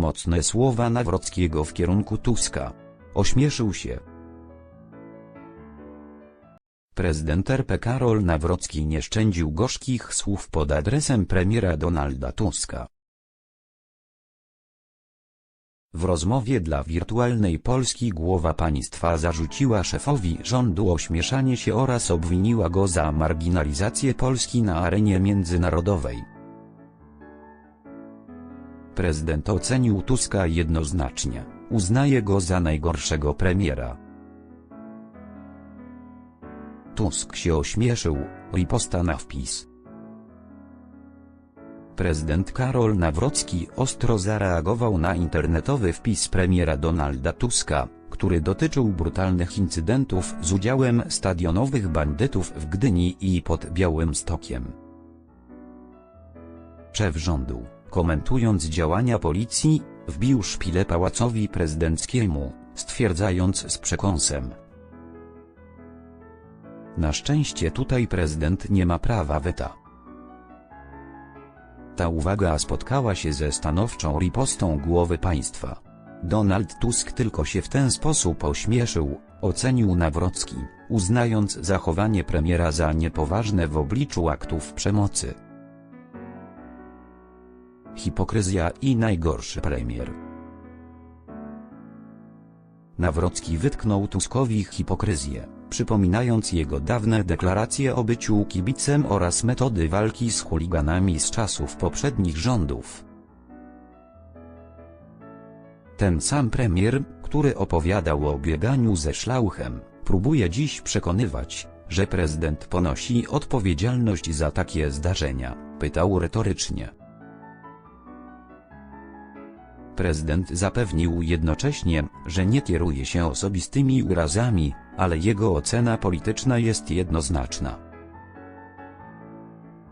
Mocne słowa Nawrockiego w kierunku Tuska. Ośmieszył się. Prezydent RP Karol Nawrocki nie szczędził gorzkich słów pod adresem premiera Donalda Tuska. W rozmowie dla wirtualnej Polski głowa państwa zarzuciła szefowi rządu ośmieszanie się oraz obwiniła go za marginalizację Polski na arenie międzynarodowej. Prezydent ocenił Tuska jednoznacznie, uznaje go za najgorszego premiera. Tusk się ośmieszył, riposta na wpis. Prezydent Karol Nawrocki ostro zareagował na internetowy wpis premiera Donalda Tuska, który dotyczył brutalnych incydentów z udziałem stadionowych bandytów w Gdyni i pod Białymstokiem. Szef rządu, komentując działania policji, wbił szpilę pałacowi prezydenckiemu, stwierdzając z przekąsem. Na szczęście tutaj prezydent nie ma prawa weta. Ta uwaga spotkała się ze stanowczą ripostą głowy państwa. Donald Tusk tylko się w ten sposób ośmieszył, ocenił Nawrocki, uznając zachowanie premiera za niepoważne w obliczu aktów przemocy. Hipokryzja i najgorszy premier. Nawrocki wytknął Tuskowi hipokryzję, przypominając jego dawne deklaracje o byciu kibicem oraz metody walki z chuliganami z czasów poprzednich rządów. Ten sam premier, który opowiadał o bieganiu ze szlauchem, próbuje dziś przekonywać, że prezydent ponosi odpowiedzialność za takie zdarzenia, pytał retorycznie. Prezydent zapewnił jednocześnie, że nie kieruje się osobistymi urazami, ale jego ocena polityczna jest jednoznaczna.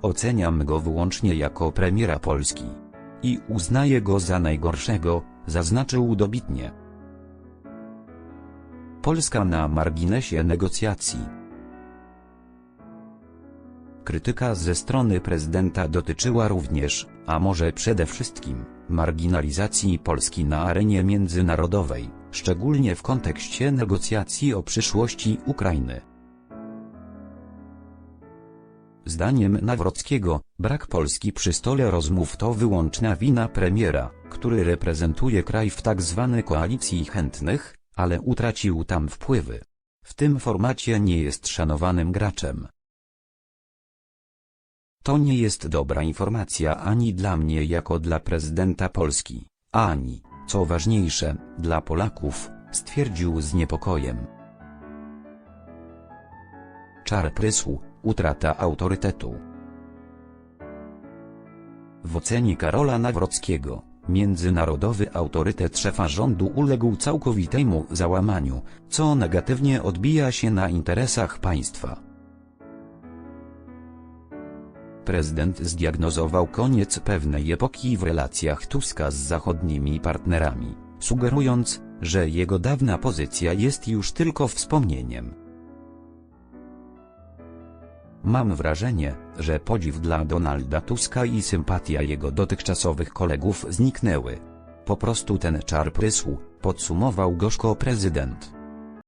Oceniam go wyłącznie jako premiera Polski. I uznaję go za najgorszego, zaznaczył dobitnie. Polska na marginesie negocjacji. Krytyka ze strony prezydenta dotyczyła również, a może przede wszystkim, marginalizacji Polski na arenie międzynarodowej, szczególnie w kontekście negocjacji o przyszłości Ukrainy. Zdaniem Nawrockiego, brak Polski przy stole rozmów to wyłączna wina premiera, który reprezentuje kraj w tzw. Tak koalicji chętnych, ale utracił tam wpływy. W tym formacie nie jest szanowanym graczem. To nie jest dobra informacja ani dla mnie jako dla prezydenta Polski, ani, co ważniejsze, dla Polaków, stwierdził z niepokojem. Czar prysł, utrata autorytetu. W ocenie Karola Nawrockiego, międzynarodowy autorytet szefa rządu uległ całkowitemu załamaniu, co negatywnie odbija się na interesach państwa. Prezydent zdiagnozował koniec pewnej epoki w relacjach Tuska z zachodnimi partnerami, sugerując, że jego dawna pozycja jest już tylko wspomnieniem. Mam wrażenie, że podziw dla Donalda Tuska i sympatia jego dotychczasowych kolegów zniknęły. Po prostu ten czar prysł, podsumował gorzko prezydent.